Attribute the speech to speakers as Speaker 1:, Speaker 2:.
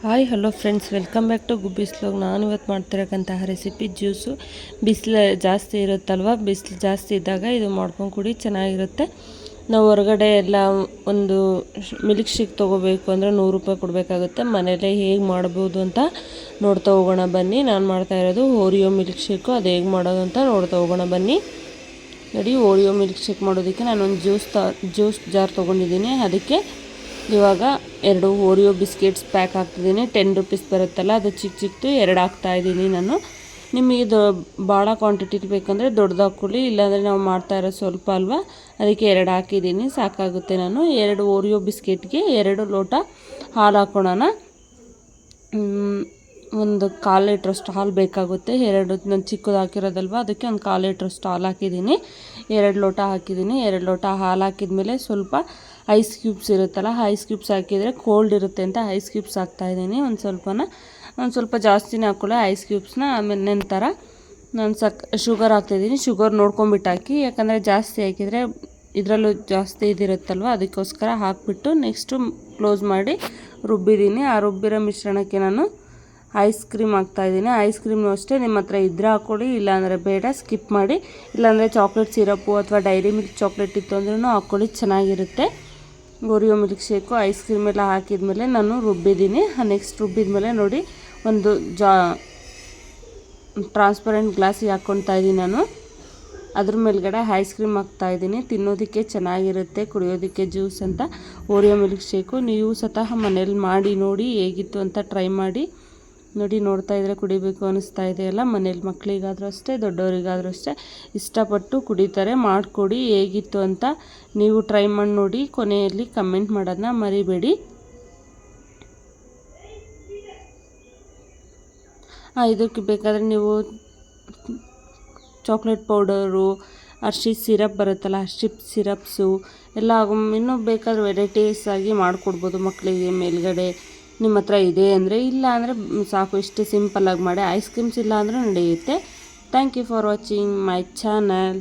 Speaker 1: Hi hello friends welcome back to ಗುಬ್ಬಿಸ್ಲೋಗ್ ನಾನು ಇವತ್ತು ಮಾಡ್ತಿರೋಕ್ಕಂತಹ recipe juice ಬಿಸಿಲು ಜಾಸ್ತಿ ಇರುತ್ತಲ್ವ? ಬಿಸಿಲು ಜಾಸ್ತಿ ಇದ್ದಾಗ ಇದು ಮಾಡ್ಕೊಂಡು ಕುಡಿ, ಚೆನ್ನಾಗಿರುತ್ತೆ. ನಾವು ಹೊರಗಡೆ ಎಲ್ಲ ಒಂದು ಮಿಲ್ಕ್ ಶೇಕ್ ತೊಗೋಬೇಕು ಅಂದರೆ ನೂರು ರೂಪಾಯಿ ಕೊಡಬೇಕಾಗುತ್ತೆ. ಮನೇಲೇ ಹೇಗೆ ಮಾಡ್ಬೋದು ಅಂತ ನೋಡ್ತಾ ಹೋಗೋಣ ಬನ್ನಿ. ನಾನು ಮಾಡ್ತಾ ಇರೋದು ಓರಿಯೋ ಮಿಲ್ಕ್ ಶೇಕು ಅದು ಹೇಗೆ ಮಾಡೋದು ಅಂತ ನೋಡ್ತಾ ಹೋಗೋಣ ಬನ್ನಿ. ನೋಡಿ ಓರಿಯೋ ಮಿಲ್ಕ್ ಶೇಕ್ ಮಾಡೋದಕ್ಕೆ ನಾನೊಂದು ಜ್ಯೂಸ್ ತ ಜ್ಯೂಸ್ ಜಾರ್ ತೊಗೊಂಡಿದ್ದೀನಿ. ಅದಕ್ಕೆ ಇವಾಗ ಎರಡು ಓರಿಯೋ ಬಿಸ್ಕೆಟ್ಸ್ ಪ್ಯಾಕ್ ಹಾಕ್ತಿದ್ದೀನಿ. ಟೆನ್ ರುಪೀಸ್ ಬರುತ್ತಲ್ಲ, ಅದು ಚಿಕ್ಕ ಚಿಕ್ಕದು ಎರಡು ಹಾಕ್ತಾ ಇದ್ದೀನಿ ನಾನು. ನಿಮಗೆ ಇದು ಭಾಳ ಕ್ವಾಂಟಿಟಿ ಬೇಕಂದರೆ ದೊಡ್ಡದು ಹಾಕ್ಕೊಳ್ಳಿ, ಇಲ್ಲಾಂದರೆ ನಾವು ಮಾಡ್ತಾ ಇರೋ ಸ್ವಲ್ಪ ಅಲ್ವಾ, ಅದಕ್ಕೆ ಎರಡು ಹಾಕಿದ್ದೀನಿ. ಸಾಕಾಗುತ್ತೆ ನಾನು. ಎರಡು ಓರಿಯೋ ಬಿಸ್ಕೆಟ್ಗೆ ಎರಡು ಲೋಟ ಹಾಲು ಹಾಕ್ಕೊಳೋಣ ಒಂದು ಕಾಲು ಲೀಟ್ರಷ್ಟು ಹಾಲು ಬೇಕಾಗುತ್ತೆ. ಎರಡು ನಾನು ಚಿಕ್ಕದು ಹಾಕಿರೋದಲ್ವ, ಅದಕ್ಕೆ ಒಂದು ಕಾಲು ಲೀಟ್ರಷ್ಟು ಹಾಲು ಹಾಕಿದ್ದೀನಿ. ಎರಡು ಲೋಟ ಹಾಕಿದ್ದೀನಿ. ಎರಡು ಲೋಟ ಹಾಲು ಹಾಕಿದ್ಮೇಲೆ ಸ್ವಲ್ಪ ಐಸ್ ಕ್ಯೂಬ್ಸ್ ಇರುತ್ತಲ್ಲ, ಐಸ್ ಕ್ಯೂಬ್ಸ್ ಹಾಕಿದರೆ ಕೋಲ್ಡ್ ಇರುತ್ತೆ ಅಂತ ಐಸ್ ಕ್ಯೂಬ್ಸ್ ಹಾಕ್ತಾಯಿದ್ದೀನಿ ಒಂದು ಸ್ವಲ್ಪನ, ಒಂದು ಸ್ವಲ್ಪ ಜಾಸ್ತಿನೇ ಹಾಕ್ಕೊಳ್ಳಿ ಐಸ್ ಕ್ಯೂಬ್ಸ್ನ ಆಮೇಲೆ ನಂತರ ನಾನು ಸಕ್, ಶುಗರ್ ಹಾಕ್ತಾಯಿದ್ದೀನಿ ಶುಗರ್ ನೋಡ್ಕೊಂಬಿಟ್ಟು ಹಾಕಿ ಯಾಕಂದರೆ ಜಾಸ್ತಿ ಹಾಕಿದರೆ ಇದರಲ್ಲೂ ಜಾಸ್ತಿ ಇದಿರುತ್ತಲ್ವ, ಅದಕ್ಕೋಸ್ಕರ ಹಾಕಿಬಿಟ್ಟು ನೆಕ್ಸ್ಟು ಕ್ಲೋಸ್ ಮಾಡಿ ರುಬ್ಬಿದ್ದೀನಿ. ಆ ರುಬ್ಬಿರೋ ಮಿಶ್ರಣಕ್ಕೆ ನಾನು ಐಸ್ ಕ್ರೀಮ್ ಹಾಕ್ತಾಯಿದ್ದೀನಿ ಐಸ್ ಕ್ರೀಮ್ನು ಅಷ್ಟೇ ನಿಮ್ಮ ಹತ್ರ ಇದ್ರೆ ಹಾಕ್ಕೊಳ್ಳಿ ಇಲ್ಲಾಂದರೆ ಬೇಡ ಸ್ಕಿಪ್ ಮಾಡಿ. ಇಲ್ಲಾಂದರೆ ಚಾಕ್ಲೇಟ್ ಸಿರಪ್ಪು ಅಥವಾ ಡೈರಿ ಮಿಲ್ಕ್ ಚಾಕ್ಲೇಟ್ ಇತ್ತು ಅಂದ್ರೂ ಹಾಕ್ಕೊಳ್ಳಿ ಚೆನ್ನಾಗಿರುತ್ತೆ. Oreo milk shake ice cream ಎಲ್ಲ ಹಾಕಿದ್ಮೇಲೆ ನಾನು ರುಬ್ಬಿದ್ದೀನಿ. ನೆಕ್ಸ್ಟ್ ರುಬ್ಬಿದ್ಮೇಲೆ ನೋಡಿ, ಒಂದು ಜಾ ಟ್ರಾನ್ಸ್ಪರೆಂಟ್ ಗ್ಲಾಸಿಗೆ ಹಾಕ್ಕೊತಾ ಇದ್ದೀನಿ ನಾನು. ಅದ್ರ ಮೇಲ್ಗಡೆ ಐಸ್ ಕ್ರೀಮ್ ಹಾಕ್ತಾಯಿದ್ದೀನಿ ತಿನ್ನೋದಕ್ಕೆ ಚೆನ್ನಾಗಿರುತ್ತೆ, ಕುಡಿಯೋದಕ್ಕೆ ಜ್ಯೂಸ್ ಅಂತ. ಓರಿಯೋ ಮಿಲ್ಕ್ ಶೇಕು ನೀವು ಸತಃ ಮನೇಲಿ ಮಾಡಿ, ನೋಡಿ ಹೇಗಿತ್ತು ಅಂತ ಟ್ರೈ ಮಾಡಿ. ನೋಡಿ ನೋಡ್ತಾ ಇದ್ರೆ ಕುಡಿಬೇಕು ಅನಿಸ್ತಾ ಇದೆಯಲ್ಲ ಮನೇಲಿ ಮಕ್ಕಳಿಗಾದರೂ ಅಷ್ಟೇ, ದೊಡ್ಡವರಿಗಾದರೂ ಅಷ್ಟೇ ಇಷ್ಟಪಟ್ಟು ಕುಡಿತಾರೆ. ಮಾಡಿಕೊಡಿ, ಹೇಗಿತ್ತು ಅಂತ ನೀವು ಟ್ರೈ ಮಾಡಿ ನೋಡಿ, ಕೊನೆಯಲ್ಲಿ ಕಮೆಂಟ್ ಮಾಡೋದನ್ನ ಮರಿಬೇಡಿ. ಇದಕ್ಕೆ ಬೇಕಾದರೆ ನೀವು ಚಾಕ್ಲೇಟ್ ಪೌಡರು ಅರ್ಶಿ ಸಿರಪ್ ಬರುತ್ತಲ್ಲ, ಅರ್ಶಿ ಸಿರಪ್ಸು ಎಲ್ಲ ಇನ್ನೂ ಬೇಕಾದ್ರೆ ವೆರೈಟೀಸ್ ಆಗಿ ಮಾಡಿಕೊಡ್ಬೋದು ಮಕ್ಕಳಿಗೆ ಮೇಲ್ಗಡೆ. ನಿಮ್ಮ ಹತ್ರ ಇದೆ ಅಂದರೆ ಇಲ್ಲ ಅಂದರೆ ಸಾಕು, ಇಷ್ಟು ಸಿಂಪಲ್ಲಾಗಿ ಮಾಡಿ ಐಸ್ ಕ್ರೀಮ್ಸ್ ಇಲ್ಲ ಅಂದರೂ ನಡೆಯುತ್ತೆ. Thank you for watching my channel